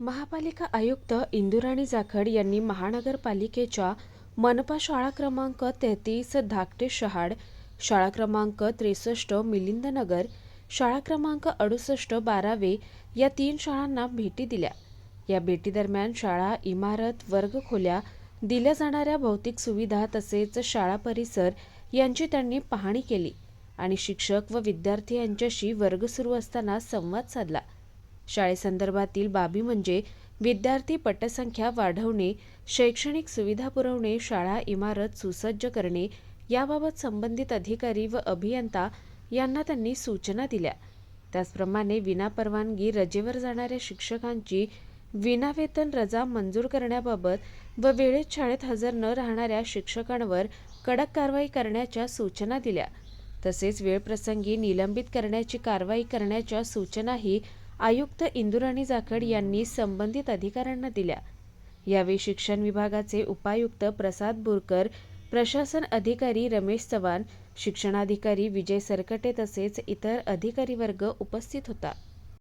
महापालिका आयुक्त इंदुराणी जाखड यांनी महानगरपालिकेच्या मनपा शाळा क्रमांक तेहतीस धाकटे शहाड शाळा क्रमांक त्रेसष्ट मिलिंदनगर शाळा क्रमांक अडुसष्ट बारावे या तीन शाळांना भेटी दिल्या. या भेटीदरम्यान शाळा इमारत वर्गखोल्या दिल्या जाणाऱ्या भौतिक सुविधा तसेच शाळा परिसर यांची त्यांनी पाहणी केली आणि शिक्षक व विद्यार्थी यांच्याशी वर्ग सुरू असताना संवाद साधला. शाळेसंदर्भातील बाबी म्हणजे विद्यार्थी पटसंख्या वाढवणे शैक्षणिक सुविधा पुरवणे शाळा इमारत सुसज्ज करणे याबाबत संबंधित अधिकारी व अभियंता यांना त्यांनी सूचना दिल्या. त्याचप्रमाणे विनापरवानगी रजेवर जाणाऱ्या शिक्षकांची विनावेतन रजा मंजूर करण्याबाबत व वेळेत शाळेत हजर न राहणाऱ्या शिक्षकांवर कडक कारवाई करण्याच्या सूचना दिल्या. तसेच वेळप्रसंगी निलंबित करण्याची कारवाई करण्याच्या सूचनाही आयुक्त इंदुराणी जाखड यांनी संबंधित अधिकाऱ्यांना दिल्या. यावेळी शिक्षण विभागाचे उपायुक्त प्रसाद बोरकर प्रशासन अधिकारी रमेश चव्हाण शिक्षणाधिकारी विजय सरकटे तसेच इतर अधिकारी वर्ग उपस्थित होता.